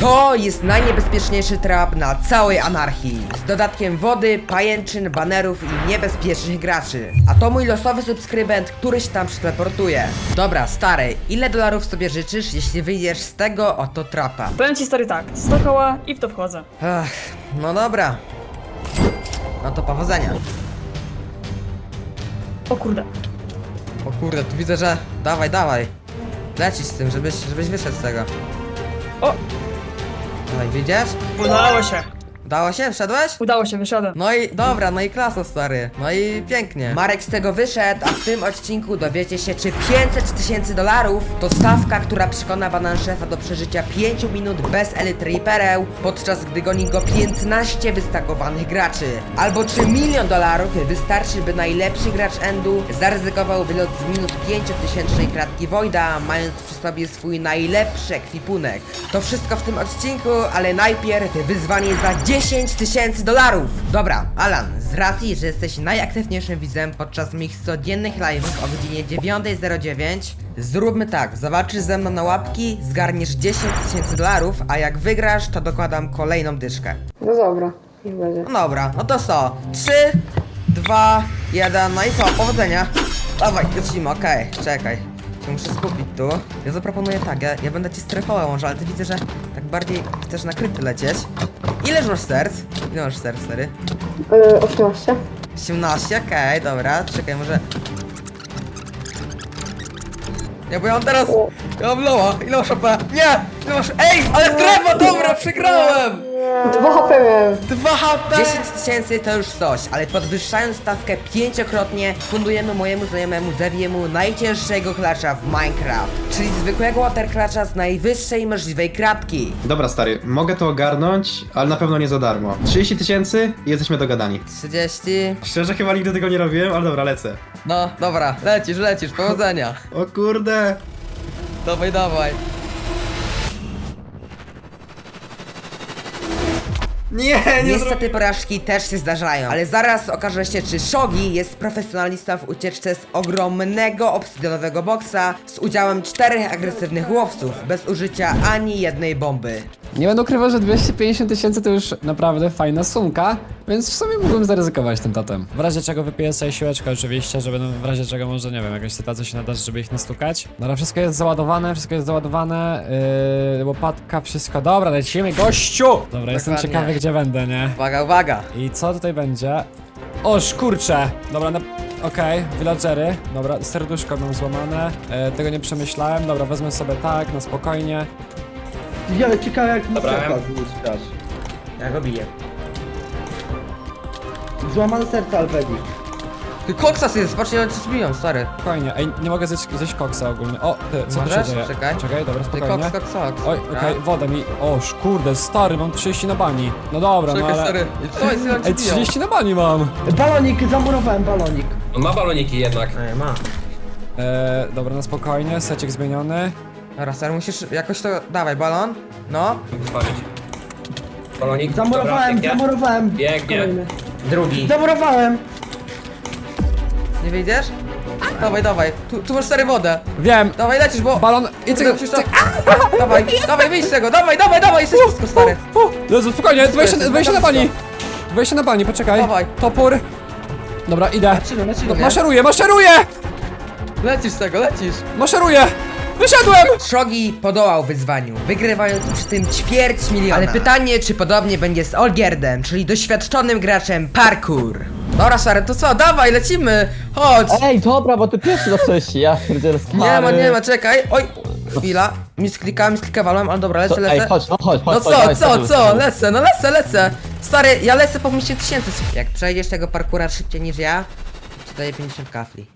To jest najniebezpieczniejszy trap na całej anarchii. Z dodatkiem wody, pajęczyn, banerów i niebezpiecznych graczy. A to mój losowy subskrybent, który się tam przeteleportuje. Dobra, stary, ile dolarów sobie życzysz, jeśli wyjdziesz z tego oto trapa? Powiem ci stary tak, 100 koła i w to wchodzę. Ech, no dobra. No to powodzenia. O kurde. O kurde, tu widzę, że... Dawaj, dawaj. Lecisz z tym, żebyś, żebyś wyszedł z tego. O, Dawaj, widzisz? udało się. Udało się? Wszedłeś? Udało się, wyszedłem. No i dobra, no i klasa stary. No i pięknie. Marek z tego wyszedł, a w tym odcinku dowiecie się, czy 500 tysięcy dolarów to stawka, która przekona banan szefa do przeżycia 5 minut bez elitry i pereł, podczas gdy goni go 15 wystakowanych graczy. Albo czy milion dolarów wystarczy, by najlepszy gracz endu zaryzykował wylot z minus 5 tysięcznej kratki Voida, mając przy sobie swój najlepszy ekwipunek. To wszystko w tym odcinku, ale najpierw wyzwanie za 10 tysięcy dolarów. Dobra, Alan, z racji, że jesteś najaktywniejszym widzem podczas moich codziennych live'ów o godzinie 9.09, zróbmy tak, zawalczysz ze mną na łapki, zgarniesz 10 tysięcy dolarów, a jak wygrasz, to dokładam kolejną dyszkę. No dobra, niech będzie. No dobra, no to co? 3, 2, 1, no i co? Powodzenia. Dawaj, lecimy, okej, czekaj. Się muszę skupić tu. Ja zaproponuję tak, ja, ja będę ci strefował może, ale ty widzę, że tak bardziej chcesz na kryty lecieć. Ileż masz serc? Ile masz serc, stary? Yy, 18. 18, okej, dobra, czekaj, może... Nie, bo ja mam teraz... Ja mam loa, ile masz AP? Nie! Ile masz... Ej, ale strefa, dobra, przegrałem! Dwa HP miałem. 2 HP! 10 tysięcy to już coś, ale podwyższając stawkę pięciokrotnie, fundujemy mojemu znajomemu Zewiemu najcięższego klacza w Minecraft, czyli zwykłego waterclacza z najwyższej możliwej kratki. Dobra, stary, mogę to ogarnąć, ale na pewno nie za darmo. 30 tysięcy i jesteśmy dogadani. 30... Szczerze, chyba nigdy tego nie robiłem, ale dobra, lecę. No, dobra, lecisz, lecisz, powodzenia. O kurde! Dawaj, dawaj. Nie, nie Niestety porażki też się zdarzają, ale zaraz okaże się, czy Shogi jest profesjonalista w ucieczce z ogromnego obsydianowego boksa z udziałem czterech agresywnych łowców, bez użycia ani jednej bomby. Nie będę ukrywał, że 250 tysięcy to już naprawdę fajna sumka, więc w sumie mógłbym zaryzykować tym totem. W razie czego wypiję sobie siłeczkę oczywiście, żeby no, w razie czego może, nie wiem, jakaś sytuacja się nadarzy, żeby ich nastukać. Dobra, wszystko jest załadowane, wszystko jest załadowane, yy, łopatka, wszystko, dobra, lecimy, gościu! Dobra, jestem Dokładnie. ciekawy, gdzie będę, nie? Uwaga, uwaga! I co tutaj będzie? O, szkurcze! Dobra, na... Okej, villagery. Dobra, serduszko mam złamane. E, tego nie przemyślałem. Dobra, wezmę sobie tak, na spokojnie. Ale ciekawe jak Dobra. zniszczasz. Ja go biję. Złamane serce Alvedi. Ty koksas jest, patrzcie, oni coś biją, stary. Spokojnie. Ej, nie mogę zjeść, zjeść koksa ogólnie. O, ty, co tu się Możesz? dzieje? Czekaj. Czekaj, dobra, Ty spokojnie. koks, koks, koks. Oj, okej, wodę mi. O, kurde, stary, mam 30 na bani. No dobra, no Czekaj, ale... stary. Co jest, ci Ej, biją? 30 na bani mam! Balonik, zamurowałem balonik. On ma baloniki jednak. Ej, ma. E, dobra, na spokojnie, secik zmieniony. Dobra, stary, musisz jakoś to... Dawaj, balon. No. Spalić. Balonik, Zamurowałem, dobra, biegnie. zamurowałem. Biegnie. Kolejny. Drugi. Zamurowałem. Nie wyjdziesz? Dawaj, dawaj. Tu, tu masz stary wodę. Wiem! Dawaj, lecisz, bo... Balon, i Kurde, musisz to... Dawaj, dawaj, wyjdź z tego, dawaj, dawaj, dawaj, jesteś wszystko, stary. Jezu, spokojnie, 20, jest, 20 na bardzo bani! 20 na bani, poczekaj. Dawaj. Topór. Dobra, idę. Lecimy, lecimy, nie? maszeruję, maszeruję! Lecisz z tego, lecisz. Maszeruję! Wyszedłem! Shogi podołał wyzwaniu, wygrywając przy tym ćwierć miliona. Ale pytanie, czy podobnie będzie z Olgierdem, czyli doświadczonym graczem parkour. Dobra, stary, to co? Dawaj, lecimy! Chodź! Ej, dobra, bo ty pierwszy zacząłeś, ja pierdzielę stary. Nie ma, nie ma, czekaj. Oj, chwila. Misklika, misklika walłem, ale dobra, lecę, Co, lecę. ej, chodź, no chodź, chodź. No chodź, co, dawaj, co, chodź, co? chodź. Lecę, no lecę, lecę. Stary, ja lecę po mieście tysięcy. Jak przejdziesz tego parkura szybciej niż ja, to daję 50 kafli.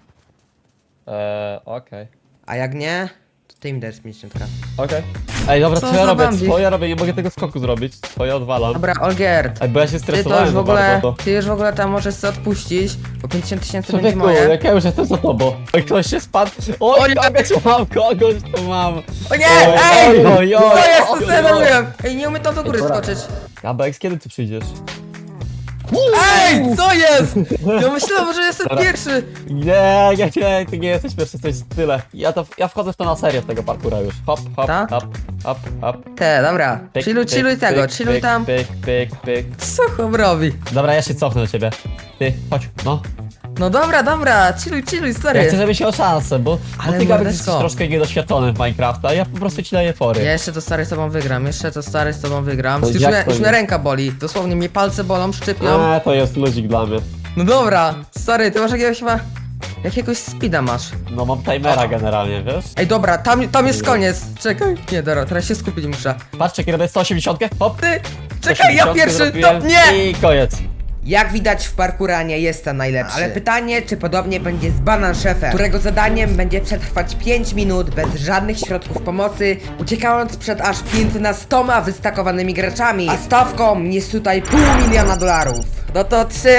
Eee, okej. A jak nie, to ty mi dajesz 50 kafli. Okej. Ej, dobra, Co co ja za robię? bambik? Co ja robię? Nie mogę tego skoku zrobić. Co ja odwalam. Dobra, Olgierd. Ej, bo ja się Ty to stresowałem już w za ogóle, bardzo. To. ty już w ogóle tam możesz sobie odpuścić, bo 50 tysięcy będzie Człowieku, moje. jak ja już jestem za tobą. Oj, ktoś się spadł. Oj, kogoś tu mam, kogoś tu mam. O nie, Oj, ej! oj, oj, Co oj, jest, oj, co oj. sobie robiłem? Ej, nie umiem tam do góry Ej, skoczyć. Abex, kiedy ty przyjdziesz? Ej, co jest? Ja myślałem, że jestem pierwszy. Nie, nie, nie, ty nie jesteś pierwszy, jesteś tyle. Ja to, ja wchodzę w to na serio w tego parkura już. Hop, hop, Ta? hop, hop, hop. Te, dobra. Pyk, Chilluj, pyk, chilluj tego, pyk, chilluj pyk, tam. Pyk, pyk, pyk. Co chłop robi? Dobra, ja się cofnę do ciebie. Ty, chodź, no. No dobra, dobra, chilluj, chilluj, Ja chcę, stary. żebyś miał szansę, bo, Ale bo ty mordeczko. jesteś troszkę niedoświadczony w Minecrafta, ja po prostu ci daję fory. Ja jeszcze to stary z tobą wygram, jeszcze to stary z tobą wygram. No Już, jak mnie, to już nie? mnie ręka boli, dosłownie mnie palce bolą, szczypią. Eee, to jest ludzik dla mnie. No dobra, stary, ty masz jakiegoś chyba... Jakiegoś speeda masz. No mam timera generalnie, wiesz? Ej, dobra, tam, tam jest koniec. Czekaj. Nie, dobra, teraz się skupić muszę. Patrzcie, kiedy daję 180, hop. Ty, czekaj, ja 180 pierwszy, zrobiłem to nie! I koniec. Jak widać w parkurze nie jestem najlepszy. Ale pytanie, czy podobnie będzie z Banan Szefem, którego zadaniem będzie przetrwać 5 minut bez żadnych środków pomocy, uciekając przed aż 15 wystakowanymi graczami, a stawką jest tutaj pół miliona dolarów. No to 3,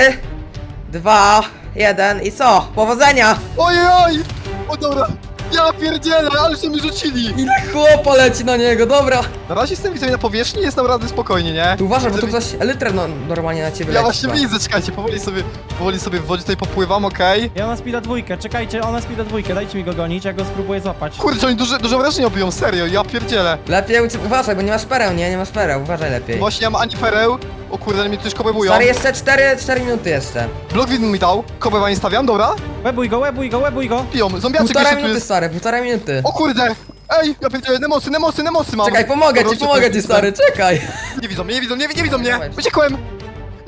2, 1 i co? Powodzenia! Ojej, oj! O dobra! Ja pierdzielę, ale się mi rzucili! Ile chłopa leci na niego, dobra! Na razie jestem widzę na powierzchni, jest naprawdę spokojnie, nie? Tu uważaj, bo tu Widzę- ktoś elytrę no, normalnie na ciebie Ja leci. właśnie chyba. widzę, czekajcie, powoli sobie, powoli sobie w wodzie tutaj popływam, okej? Ja mam speeda dwójkę, czekajcie, on ma speeda dwójkę, dajcie mi go gonić, ja go spróbuję złapać. Kurde, oni duże, duże wrażenie obiją, serio, ja pierdzielę. Lepiej uważaj, bo nie masz pereł, nie? Nie masz pereł, uważaj lepiej. Właśnie ja mam ani pereł, o kurde, mnie już kobebują. Stary, jeszcze 4, 4 minuty jeszcze. Blok widmo mi dał, kobewa nie stawiam, dobra? Łebuj go, łebuj go, łebuj go! Piją, zombiaczek Półtora jeszcze tu minuty, jest. stary, półtora minuty. O kurde! Ej, ja pierdzielę, nemosy, nemosy, nemosy mam! Czekaj, pomogę Dobra, ci, pomogę ci, stary, czekaj. Nie widzą mnie, nie widzą mnie, nie widzą mnie! Dawaj. Uciekłem!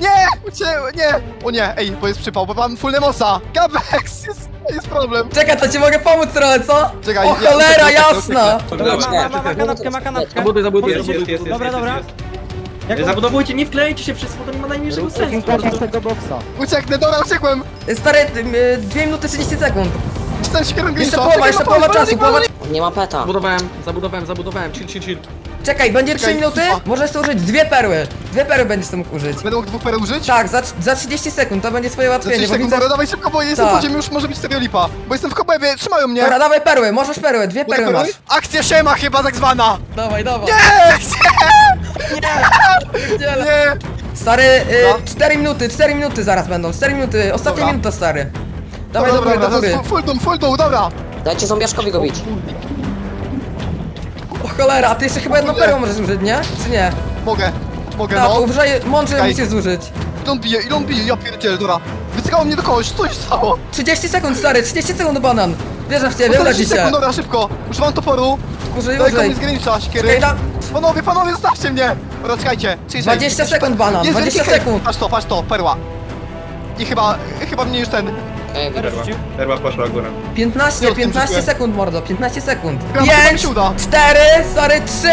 Nie! Ucie... nie! O nie, ej, bo jest przypał, bo mam full nemosa! Gabex! Jest, jest problem! Czekaj, to ci mogę pomóc trochę, co? Czekaj, O ja- cholera, jasna! Dobra, ma, ma, ma, ma kanapkę, ma kanapkę! Zabuduj, zabuduj, Podnieś- jest, jest, jest, Dobra, jest, dobra. jest, Jak Zabudowujcie, nie wklejcie się wszyscy, bo to nie ma najmniejszego sensu. po prostu. tego boksa. Ucieknę, dobra, uciekłem! Stary, 2 minuty 30 sekund. Jestem świerem Jeszcze Grincha. połowa, jeszcze połowa czasu, połowa... Nie ma peta. Zabudowałem, zabudowałem, zabudowałem, chill, chill, chill. Czekaj, będzie 3 Czekaj, minuty? cicho. Możesz tu użyć dwie perły. Dwie perły będziesz tu mógł użyć. Będę mógł dwóch pereł użyć? Tak, za, za 30 sekund, to będzie twoje Za ułatwienie, 30 bo sekund, widzę... dobra, dawaj szybko, bo jestem Tak. po ziemi, już może być serio lipa. Bo jestem w kobebie, trzymają mnie! Dobra, dawaj perły, możesz perły, dwie Mogę perły masz. perły? Akcja siema chyba tak zwana! Dawaj, dawaj. Nie! Nie! Stary, y, No. 4 minuty, 4 minuty zaraz będą, 4 minuty, ostatnia Dobra. minuta stary. Dawaj Dobra, do góry, dobra, do góry. full- Full dom, full dobra! Dajcie zombiaszkowi go bić. Cholera, a ty jeszcze chyba jedną perłę możesz użyć, nie? Czy nie? Mogę, mogę, No, to no. uważaj, mądrze Czekaj. musisz zużyć. Ile on bije, ile on bije, ja pierdzielę, dobra. Wycykało mnie do kogoś, co się stało? 30 sekund stary, 30 sekund banan. Wierzę w ciebie, uda ci 40 się. sekund, dobra, szybko. Używam toporu. Użyj, Daj go użyj. mi z siekiery. Czekaj, da... Panowie, panowie, zostawcie mnie! Dobra, czekajcie. 20 sekund banan, 20 sekund. Patrz to, patrz to, perła. I chyba, chyba mnie już ten... Okej, widzę. Perła poszła górą. 15, Nie, o tym 15 rzuciłem. sekund mordo, 15 sekund. Chyba chyba mi 5, się uda. 4, stary, 3,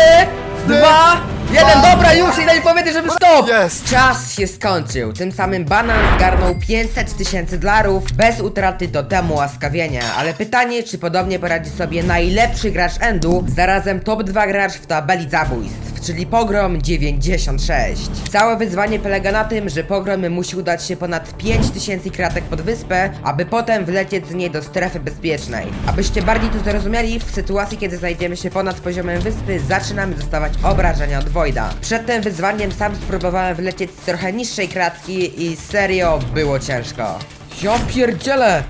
2, 1, dobra już, idę mi powiedzieć, żeby stop! Jest. Czas się skończył, tym samym banan zgarnął 500 tysięcy dolarów bez utraty totemu łaskawienia, ale pytanie, czy podobnie poradzi sobie najlepszy gracz Endu, zarazem top 2 gracz w tabeli zabójstw, czyli Pogrom 96. Całe wyzwanie polega na tym, że Pogrom musi udać się ponad 5000 kratek pod wyspę, aby potem wlecieć z niej do strefy bezpiecznej. Abyście bardziej to zrozumieli, w sytuacji kiedy znajdziemy się ponad poziomem wyspy, zaczynamy dostawać obrażenia od Voida. Przed tym wyzwaniem sam spróbowałem wlecieć z trochę niższej kratki i serio było ciężko. Ja pierdzielę!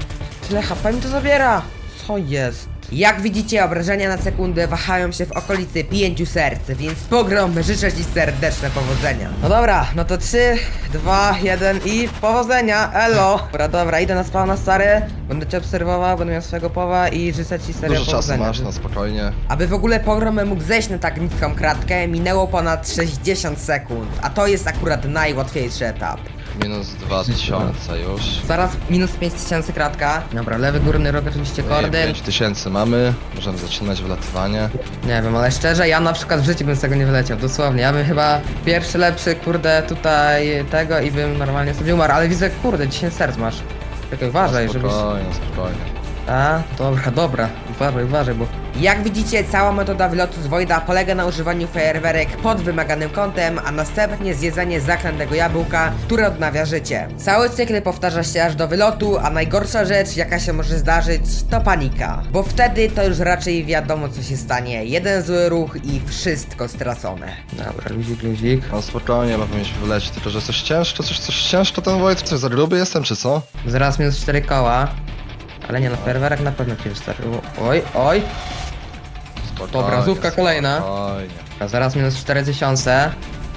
Tyle HP mi to zabiera! Co jest? Jak widzicie, obrażenia na sekundę wahają się w okolicy 5 serc, więc pogrom życzę Ci serdeczne powodzenia. No dobra, no to 3, 2, 1 i powodzenia, elo! Dobra, dobra, idę na spawna stary, będę Cię obserwował, będę miał swojego powa i życzę Ci serio Dużo czasu powodzenia. masz, no spokojnie. Aby w ogóle pogrom mógł zejść na tak niską kratkę, minęło ponad 60 sekund, a to jest akurat najłatwiejszy etap. Minus 2000 już. Zaraz minus 5000 kratka. Dobra, lewy górny rok oczywiście kordyn. 5000 mamy, możemy zaczynać wylatywanie. Nie wiem, ale szczerze, ja na przykład w życiu bym z tego nie wyleciał, dosłownie. Ja bym chyba pierwszy lepszy, kurde, tutaj tego i bym normalnie sobie umarł, ale widzę, kurde, 10 serc masz. Czekaj, uważaj, żebyś... Spokojnie, spokojnie. A, dobra, dobra. Uważaj, uważaj, bo... Jak widzicie, cała metoda wylotu z Wojda polega na używaniu fajerwerek pod wymaganym kątem, a następnie zjedzenie zaklętego jabłka, które odnawia życie. Cały cykl powtarza się aż do wylotu, a najgorsza rzecz, jaka się może zdarzyć, to panika. Bo wtedy to już raczej wiadomo, co się stanie. Jeden zły ruch i wszystko stracone. Dobra, luzik, luzik. No spokojnie, no powinniśmy wylecieć, tylko że coś ciężko, coś, coś ciężko ten Wojt, coś za gruby jestem, czy co? Zaraz minus 4 koła. Ale nie no, fajerwerek na pewno ci wystarczy. Oj, oj. Spokojnie, Dobra, zówka kolejna. Spokojnie. A zaraz minus 4000.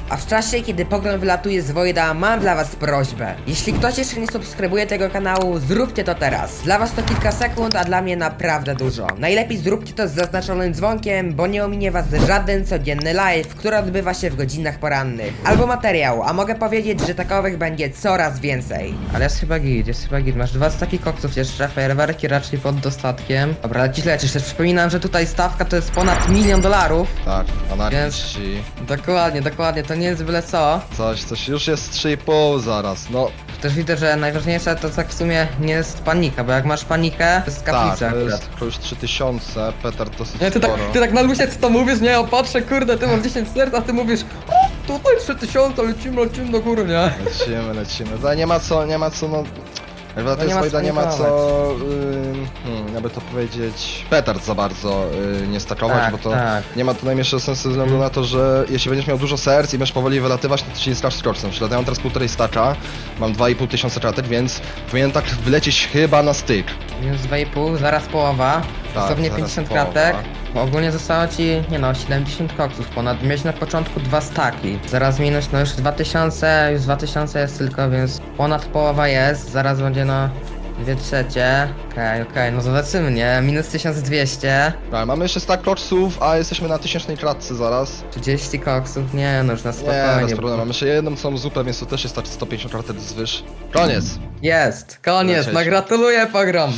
A w czasie, kiedy Pogląd wylatuje z Wojda, mam dla was prośbę. Jeśli ktoś jeszcze nie subskrybuje tego kanału, zróbcie to teraz. Dla was to kilka sekund, a dla mnie naprawdę dużo. Najlepiej zróbcie to z zaznaczonym dzwonkiem, bo nie ominie was żaden codzienny live, który odbywa się w godzinach porannych. Albo materiał, a mogę powiedzieć, że takowych będzie coraz więcej. Ale jest chyba git, jest chyba git. Masz dwa staki koksów jeszcze, fajerwerki raczej pod dostatkiem. Dobra, lecisz, lecisz. Też przypominam, że tutaj stawka to jest ponad milion dolarów. Tak, Więc- anarchiści, Dokładnie, dokładnie, to nie jest byle co. coś, coś, już jest 3,5 zaraz, no Też widzę, że najważniejsze to tak w sumie nie jest panika, bo jak masz panikę, to jest tak, kaplica to akurat. jest to już 3000, Peter dosyć Nie, ty tak, sporo. ty tak na luzie co to mówisz, nie? O patrzę, kurde, ty masz 10 serc, a ty mówisz o, tutaj 3000, lecimy, lecimy do góry, nie? Lecimy, lecimy. No, nie ma co, nie ma co, no... No tej nie ma Wojda nie ma co, hmm, jakby to powiedzieć, petard za bardzo y, nie stakować, Tak, bo to tak. nie ma to najmniejszego sensu ze względu na to, że jeśli będziesz miał dużo serc i będziesz powoli wylatywać, to ci nie strasz skoczem. Ja mam teraz półtorej stacza, mam 2,5 tysiąca kratek, więc powinienem tak wylecieć chyba na styk. Minus 2,5, zaraz połowa, dosłownie zaraz 50 połowa. kratek. Ogólnie zostało ci, nie no, 70 koksów ponad. Miałeś na początku dwa staki. Zaraz minus, no już 2000, już 2000 jest tylko, więc ponad połowa jest. Zaraz będzie no, dwie trzecie. Okej, okej, no zobaczymy, nie? Minus 1200. Tak, mamy jeszcze stack koksów, a jesteśmy na tysięcznej kratce zaraz. 30 koksów, nie no, już na Nie, spokojnie. bez problemu. Mamy jeszcze jedną całą zupę, więc to też jest tak 150 kratek zwyż. Koniec! Jest, koniec, no gratuluję pogrom.